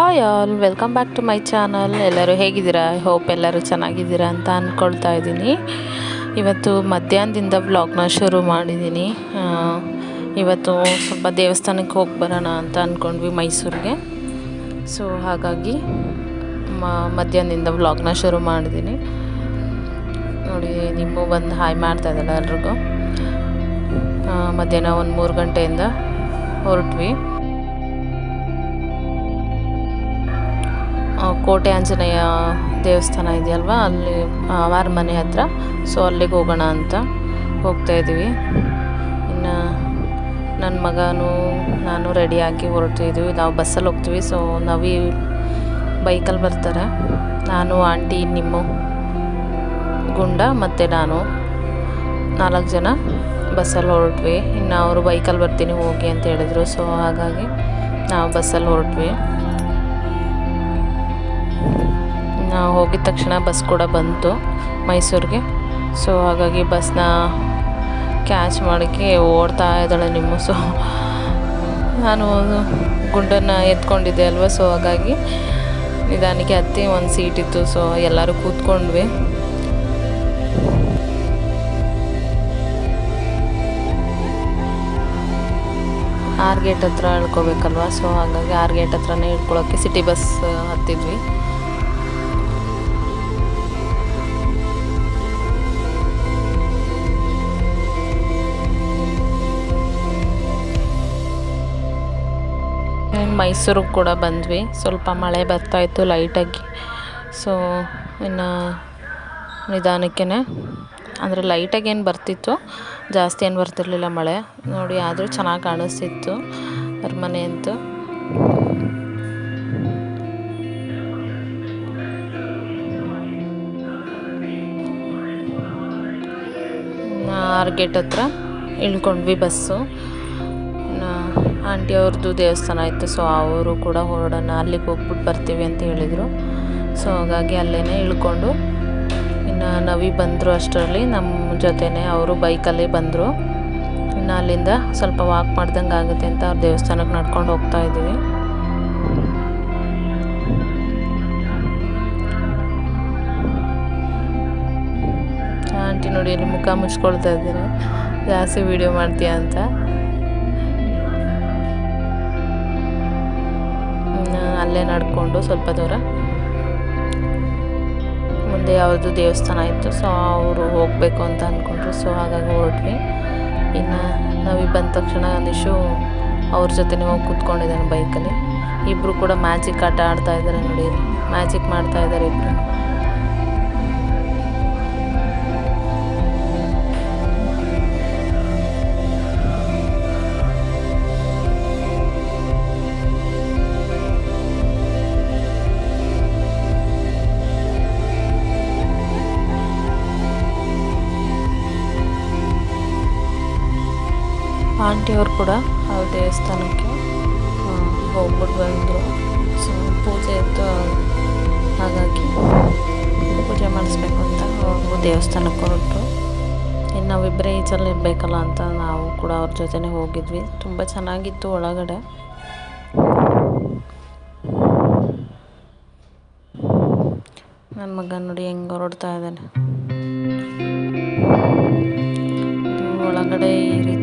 Hi all welcome back to my channel ಎಲ್ಲರೂ ಹೇಗಿದ್ದೀರಾ? Hope ಎಲ್ಲರೂ ಚೆನ್ನಾಗಿದ್ದೀರಾ ಅಂತ ಅಂದ್ಕೊಳ್ತಾ ಇದ್ದೀನಿ. ಇವತ್ತು ಮಧ್ಯಾಹ್ನದಿಂದ ವ್ಲಾಗ್ನ ಶುರು ಮಾಡಿದ್ದೀನಿ. ಇವತ್ತು ಸ್ವಲ್ಪ ದೇವಸ್ಥಾನಕ್ಕೆ ಹೋಗಿ ಬರೋಣ ಅಂತ ಅಂದ್ಕೊಂಡ್ವಿ ಮೈಸೂರಿಗೆ. ಸೊ ಹಾಗಾಗಿ ಮಧ್ಯಾಹ್ನದಿಂದ ವ್ಲಾಗ್ನ ಶುರು ಮಾಡಿದ್ದೀನಿ. ನೋಡಿ, ನಿಮ್ಮ ಬಂದು ಹಾಯ್ ಮಾಡ್ತಾ ಇದ್ದಾರೆ ಎಲ್ರಿಗೂ. ಮಧ್ಯಾಹ್ನ ಒಂದು ಮೂರು ಗಂಟೆಯಿಂದ ಹೊರಟ್ವಿ. ಕೋಟೆ ಆಂಜನೇಯ ದೇವಸ್ಥಾನ ಇದೆಯಲ್ವಾ? ಅಲ್ಲಿ ಅವರ ಮನೆ ಹತ್ರ. ಸೊ ಅಲ್ಲಿಗೆ ಹೋಗೋಣ ಅಂತ ಹೋಗ್ತಾ ಇದ್ದೀವಿ. ಇನ್ನು ನನ್ನ ಮಗನೂ ನಾನು ರೆಡಿಯಾಗಿ ಹೊರಟಿದ್ದೀವಿ ನಾವು ಬಸ್ಸಲ್ಲಿ ಹೋಗ್ತೀವಿ. ಸೊ ನವಿ ಬೈಕಲ್ಲಿ ಬರ್ತಾರೆ. ನಾನು, ಆಂಟಿ, ನಿಮ್ಮ ಗುಂಡ ಮತ್ತು ನಾನು ನಾಲ್ಕು ಜನ ಬಸ್ಸಲ್ಲಿ ಹೊರಟ್ವಿ. ಇನ್ನು ಅವರು ಬೈಕಲ್ಲಿ ಬರ್ತೀನಿ, ಹೋಗಿ ಅಂತ ಹೇಳಿದರು. ಸೊ ಹಾಗಾಗಿ ನಾವು ಬಸ್ಸಲ್ಲಿ ಹೊರಟ್ವಿ. ನಾವು ಹೋಗಿದ ತಕ್ಷಣ ಬಸ್ ಕೂಡ ಬಂತು ಮೈಸೂರಿಗೆ. ಸೊ ಹಾಗಾಗಿ ಬಸ್ನ ಕ್ಯಾಚ್ ಮಾಡೋಕ್ಕೆ ಓಡ್ತಾ ಇದ್ದಾಳೆ ನಿಮ್ಮ. ಸೊ ನಾನು ಗುಂಡನ್ನು ಎತ್ಕೊಂಡಿದ್ದೆ ಅಲ್ವಾ? ಸೊ ಹಾಗಾಗಿ ನಿಧಾನಕ್ಕೆ ಹತ್ತಿ ಒಂದು ಸೀಟ್ ಇತ್ತು. ಸೊ ಎಲ್ಲರೂ ಕೂತ್ಕೊಂಡ್ವಿ. ಆರ್ ಗೇಟ್ ಹತ್ರ ಇಳ್ಕೊಬೇಕಲ್ವ? ಸೊ ಹಾಗಾಗಿ ಆರ್ ಗೇಟ್ ಹತ್ರನೇ ಇಳ್ಕೊಳ್ಳೋಕ್ಕೆ ಸಿಟಿ ಬಸ್ ಹತ್ತಿದ್ವಿ. ಮೈಸೂರಿಗೆ ಕೂಡ ಬಂದ್ವಿ. ಸ್ವಲ್ಪ ಮಳೆ ಬರ್ತಾಯಿತ್ತು ಲೈಟಾಗಿ. ಸೊ ಇನ್ನು ನಿಧಾನಕ್ಕೇ ಅಂದರೆ ಲೈಟಾಗಿ ಏನು ಬರ್ತಿತ್ತು, ಜಾಸ್ತಿ ಏನು ಬರ್ತಿರ್ಲಿಲ್ಲ ಮಳೆ. ನೋಡಿ, ಆದರೂ ಚೆನ್ನಾಗಿ ಕಾಣಿಸ್ತಿತ್ತು ಅರಮನೆ ಅಂತೂ. ಆರ್ ಗೇಟ್ ಹತ್ರ ಇಳ್ಕೊಂಡ್ವಿ ಬಸ್ಸು. ಆಂಟಿ ಅವ್ರದ್ದು ದೇವಸ್ಥಾನ ಇತ್ತು ಸೊ ಅವರು ಕೂಡ ಹೊರಡೋಣ, ಅಲ್ಲಿಗೆ ಹೋಗ್ಬಿಟ್ಟು ಬರ್ತೀವಿ ಅಂತ ಹೇಳಿದರು. ಸೊ ಹಾಗಾಗಿ ಅಲ್ಲೇ ಇಳ್ಕೊಂಡು, ಇನ್ನು ನವಿ ಬಂದರು ಅಷ್ಟರಲ್ಲಿ ನಮ್ಮ ಜೊತೆನೇ ಅವರು ಬೈಕಲ್ಲಿ ಬಂದರು. ಇನ್ನು ಅಲ್ಲಿಂದ ಸ್ವಲ್ಪ ವಾಕ್ ಮಾಡ್ದಂಗೆ ಆಗುತ್ತೆ ಅಂತ ಅವ್ರ ದೇವಸ್ಥಾನಕ್ಕೆ ನಡ್ಕೊಂಡು ಹೋಗ್ತಾ ಇದ್ದೀವಿ. ಆಂಟಿ ನೋಡಿ, ಇಲ್ಲಿ ಮುಖ ಮುಚ್ಕೊಳ್ತಾ ಇದ್ದಾರೆ. ಜಾಸ್ತಿ ವೀಡಿಯೋ ಮಾಡ್ತೀಯ ಅಂತ. ಅಲ್ಲೇ ನಡ್ಕೊಂಡು ಸ್ವಲ್ಪ ದೂರ. ಮುಂದೆ ಯಾವುದು ದೇವಸ್ಥಾನ ಇತ್ತು ಸೊ ಅವರು ಹೋಗಬೇಕು ಅಂತ ಅಂದ್ಕೊಂಡ್ರು ಸೊ ಹಾಗಾಗಿ ಹೊರಟ್ವಿ. ಇನ್ನು ನಾವು ಬಂದ ತಕ್ಷಣ ನಿಶು ಅವ್ರ ಜೊತೆನೇ ಹೋಗಿ ಕೂತ್ಕೊಂಡಿದ್ದಾನೆ ಬೈಕಲ್ಲಿ ಇಬ್ಬರು ಕೂಡ ಮ್ಯಾಜಿಕ್ ಆಟ ಆಡ್ತಾ ಇದ್ದಾರೆ ನೋಡಿ ಮ್ಯಾಜಿಕ್ ಮಾಡ್ತಾ ಇದ್ದಾರೆ ಇಬ್ಬರು ಆಂಟಿಯವರು ಕೂಡ ಆ ದೇವಸ್ಥಾನಕ್ಕೆ ಹೋಗ್ಬಿಟ್ಟು ಬಂದರು. ಸೊ, ಪೂಜೆ ಇತ್ತು. ಹಾಗಾಗಿ ಪೂಜೆ ಮಾಡಿಸ್ಬೇಕು ಅಂತ ಅವರು ದೇವಸ್ಥಾನಕ್ಕೆ ಹೊರಟರು. ಇನ್ನು ನಾವಿಬ್ಬರೇ ಈಚಲ್ಲಿ ಇರಬೇಕಲ್ಲ ಅಂತ ನಾವು ಕೂಡ ಅವ್ರ ಜೊತೆನೇ ಹೋಗಿದ್ವಿ. ತುಂಬ ಚೆನ್ನಾಗಿತ್ತು ಒಳಗಡೆ. ನನ್ನ ಮಗ ನೋಡಿ ಹೆಂಗೆ ಹೊರಡ್ತಾ ಇದ್ದಾನೆ. ಒಳಗಡೆ ಈ ರೀತಿ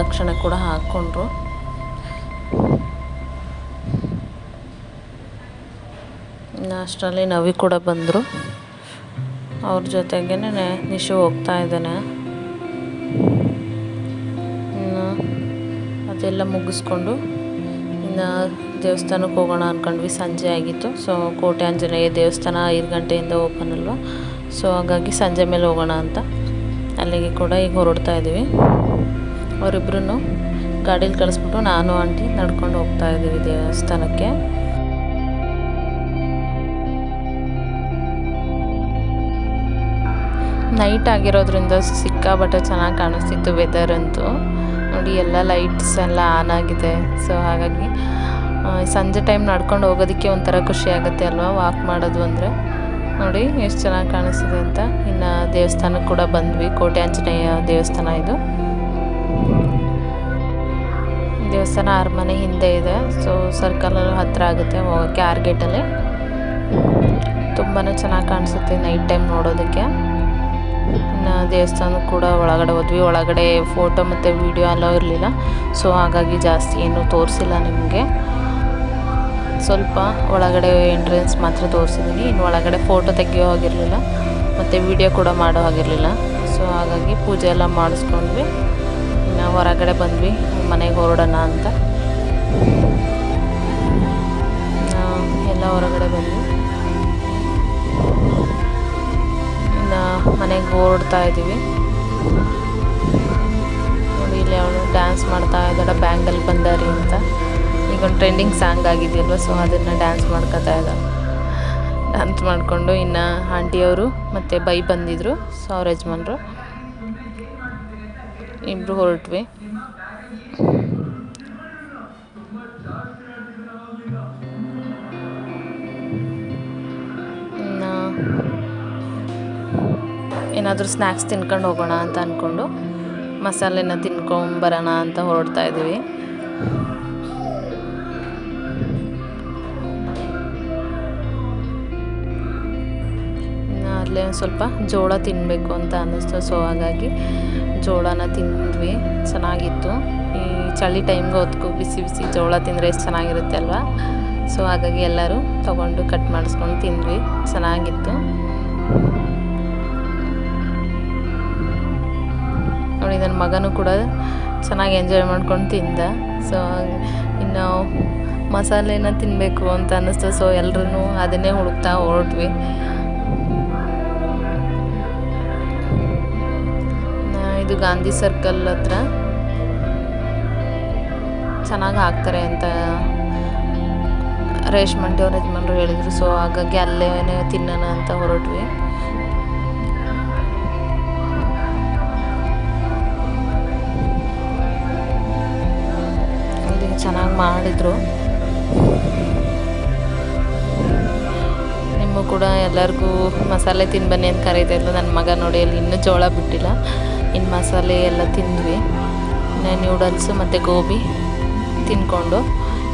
ಪ್ರದಕ್ಷಿಣೆ ಕೂಡ ಹಾಕ್ಕೊಂಡ್ರು ಅಷ್ಟರಲ್ಲಿ ನವಿ ಕೂಡ ಬಂದರು. ಅವ್ರ ಜೊತೆಗೇನೆ ನಿಶು ಹೋಗ್ತಾ ಇದ್ದಾನೆ. ಅದೆಲ್ಲ ಮುಗಿಸ್ಕೊಂಡು ಇನ್ನು ದೇವಸ್ಥಾನಕ್ಕೆ ಹೋಗೋಣ ಅಂದ್ಕೊಂಡ್ವಿ ಸಂಜೆ ಆಗಿತ್ತು. ಸೊ ಕೋಟೆ ಆಂಜನೇಯ ದೇವಸ್ಥಾನ ಐದು ಗಂಟೆಯಿಂದ ಓಪನ್ ಅಲ್ವಾ? ಸೊ, ಹಾಗಾಗಿ ಸಂಜೆ ಮೇಲೆ ಹೋಗೋಣ ಅಂತ. ಅಲ್ಲಿಗೆ ಕೂಡ ಈಗ ಹೊರಡ್ತಾ ಇದ್ದೀವಿ. ಅವರಿಬ್ರು ಗಾಡೀಲಿ ಕಳಿಸ್ಬಿಟ್ಟು ನಾನು, ಆಂಟಿ ನಡ್ಕೊಂಡು ಹೋಗ್ತಾ ಇದ್ದೀವಿ ದೇವಸ್ಥಾನಕ್ಕೆ. ನೈಟ್ ಆಗಿರೋದ್ರಿಂದ ಸಿಕ್ಕಾಪಟ್ಟೆ ಚೆನ್ನಾಗಿ ಕಾಣಿಸ್ತಿತ್ತು ವೆದರ್ ಅಂತೂ. ನೋಡಿ, ಎಲ್ಲ ಲೈಟ್ಸ್ ಎಲ್ಲ ಆನ್ ಆಗಿದೆ. ಸೊ ಹಾಗಾಗಿ ಸಂಜೆ ಟೈಮ್ ನಡ್ಕೊಂಡು ಹೋಗೋದಕ್ಕೆ ಒಂಥರ ಖುಷಿ ಆಗುತ್ತೆ ಅಲ್ವಾ ವಾಕ್ ಮಾಡೋದು ಅಂದರೆ. ನೋಡಿ, ಎಷ್ಟು ಚೆನ್ನಾಗಿ ಕಾಣಿಸ್ತಿದೆ ಅಂತ. ಇನ್ನು ದೇವಸ್ಥಾನಕ್ಕೆ ಕೂಡ ಬಂದ್ವಿ. ಕೋಟೆ ಆಂಜನೇಯ ದೇವಸ್ಥಾನ ಇದು. ದೇವಸ್ಥಾನ ಅರಮನೆ ಹಿಂದೆ ಇದೆ. ಸೊ ಸರ್ಕಲಲ್ಲಿ ಹತ್ತಿರ ಆಗುತ್ತೆ ಹೋಗೋಕ್ಕೆ ಆರ್ ಗೇಟಲ್ಲಿ ತುಂಬಾ ಚೆನ್ನಾಗಿ ಕಾಣಿಸುತ್ತೆ ನೈಟ್ ಟೈಮ್ ನೋಡೋದಕ್ಕೆ. ಇನ್ನು ದೇವಸ್ಥಾನ ಕೂಡ ಒಳಗಡೆ ಹೋದ್ವಿ. ಒಳಗಡೆ ಫೋಟೋ ಮತ್ತು ವೀಡಿಯೋ ಎಲ್ಲ ಇರಲಿಲ್ಲ. ಸೊ ಹಾಗಾಗಿ ಜಾಸ್ತಿ ಏನೂ ತೋರಿಸಿಲ್ಲ ನಿಮಗೆ. ಸ್ವಲ್ಪ ಒಳಗಡೆ ಎಂಟ್ರೆನ್ಸ್ ಮಾತ್ರ ತೋರಿಸಿದ್ದೀನಿ ಇನ್ನು ಒಳಗಡೆ ಫೋಟೋ ತೆಗಿಯೋ ಹಾಗಿರಲಿಲ್ಲ. ಮತ್ತು ವೀಡಿಯೋ ಕೂಡ ಮಾಡೋ ಹಾಗಿರಲಿಲ್ಲ. ಸೊ ಹಾಗಾಗಿ ಪೂಜೆ ಎಲ್ಲ ಮಾಡಿಸ್ಕೊಂಡ್ವಿ. ಇನ್ನು ಹೊರಗಡೆ ಬಂದ್ವಿ, ಮನೆಗೆ ಹೊರಡೋಣ ಅಂತ. ಎಲ್ಲ ಹೊರಗಡೆ ಬಂದ್ವಿ. ಇನ್ನು ಮನೆಗೆ ಹೊರಡ್ತಾ ಇದ್ದೀವಿ. ನೋಡಿ ಇಲ್ಲಿ ಅವಳು ಡ್ಯಾನ್ಸ್ ಮಾಡ್ತಾ ಇದ್ದಾಳೆ ಬ್ಯಾಂಗಲ್ ಬಂದಾರಿ ಅಂತ. ಈಗ ಒಂದು ಟ್ರೆಂಡಿಂಗ್ ಸಾಂಗ್ ಆಗಿದೆಯಲ್ವ ಸೊ ಅದನ್ನು ಡ್ಯಾನ್ಸ್ ಮಾಡ್ಕೊತಾ ಇದ್ದ ಡ್ಯಾನ್ಸ್ ಮಾಡಿಕೊಂಡು ಇನ್ನು ಆಂಟಿಯವರು ಮತ್ತು ಬೈ ಬಂದಿದ್ದರು ಸೊ ಅವ್ರ ಯಜಮಾನ್ರು. ಇಬ್ಬರು ಹೊರಟ್ವಿ. ಏನಾದರೂ ಸ್ನ್ಯಾಕ್ಸ್ ತಿನ್ಕೊಂಡು ಹೋಗೋಣ ಅಂತ ಅಂದ್ಕೊಂಡು ಮಸಾಲೆನ ತಿನ್ಕೊಂಬರೋಣ ಅಂತ ಹೊರಡ್ತಾ ಇದ್ದೀವಿ ಅಲ್ಲೇ ಒಂದು ಸ್ವಲ್ಪ ಜೋಳ ತಿನ್ನಬೇಕು ಅಂತ ಅನ್ನಿಸ್ತು ಸೊ ಹಾಗಾಗಿ ಜೋಳನ ತಿಂದ್ವಿ, ಚೆನ್ನಾಗಿತ್ತು. ಈ ಚಳಿ ಟೈಮ್ಗೆ ಹೊತ್ಕು ಬಿಸಿ ಬಿಸಿ ಜೋಳ ತಿಂದರೆ ಎಷ್ಟು ಚೆನ್ನಾಗಿರುತ್ತೆ ಅಲ್ವಾ? ಸೊ ಹಾಗಾಗಿ ಎಲ್ಲರೂ ತಗೊಂಡು ಕಟ್ ಮಾಡಿಸ್ಕೊಂಡು ತಿಂದ್ವಿ, ಚೆನ್ನಾಗಿತ್ತು. ನೋಡಿ ನನ್ನ ಮಗನೂ ಕೂಡ ಚೆನ್ನಾಗಿ ಎಂಜಾಯ್ ಮಾಡ್ಕೊಂಡು ತಿಂದ. ಸೊ ಇನ್ನು ಮಸಾಲೆನ ತಿನ್ನಬೇಕು ಅಂತ ಅನ್ನಿಸ್ತು. ಸೊ ಎಲ್ಲರೂ ಅದನ್ನೇ ಹುಡುಕ್ತಾ ಹೊರಟ್ವಿ ಇದು ಗಾಂಧಿ ಸರ್ಕಲ್ ಹತ್ರ. ಚೆನ್ನಾಗಿ ಹಾಕ್ತಾರೆ ಅಂತ ರೇಷ್ಮಂಟಿ ಅವ್ರ ಯಜಮಾನ್ರು ಹೇಳಿದರು. ಸೊ ಹಾಗಾಗಿ ಅಲ್ಲೇ ತಿನ್ನೋಣ ಅಂತ ಹೊರಟ್ವಿ. ಅಲ್ಲಿ ಚೆನ್ನಾಗಿ ಮಾಡಿದರು. ನಿಮ್ಮ ಕೂಡ ಎಲ್ಲರಿಗೂ ಮಸಾಲೆ ತಿನ್ಬನ್ನಿ ಅಂತ ಕರೀತಾಯಿದ್ಲು ನನ್ನ ಮಗ ನೋಡಿ, ಅಲ್ಲಿ ಇನ್ನೂ ಜೋಳ ಬಿಟ್ಟಿಲ್ಲ. ಇನ್ನು ಮಸಾಲೆ ಎಲ್ಲ ತಿಂದ್ವಿ. ನ್ಯೂಡಲ್ಸು ಮತ್ತು ಗೋಬಿ ತಿಂದ್ಕೊಂಡು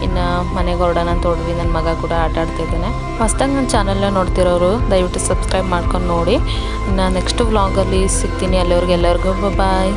ಇನ್ನು ಮನೆಗೆ ಹೊರಡೋಣ ಅಂತ ಹೊಡ್ವಿ ನನ್ನ ಮಗ ಕೂಡ ಆಟ ಆಡ್ತಿದ್ದಾನೆ ಫಸ್ಟಾಗಿ ನನ್ನ ಚಾನಲ್ನ ನೋಡ್ತಿರೋರು, ದಯವಿಟ್ಟು ಸಬ್ಸ್ಕ್ರೈಬ್ ಮಾಡ್ಕೊಂಡು ನೋಡಿ. ಇನ್ನು ನೆಕ್ಸ್ಟ್ ವ್ಲಾಗಲ್ಲಿ ಸಿಗ್ತೀನಿ. ಅಲ್ಲಿವ್ರಿಗೆ ಎಲ್ಲರಿಗೂ ಬಾಯ್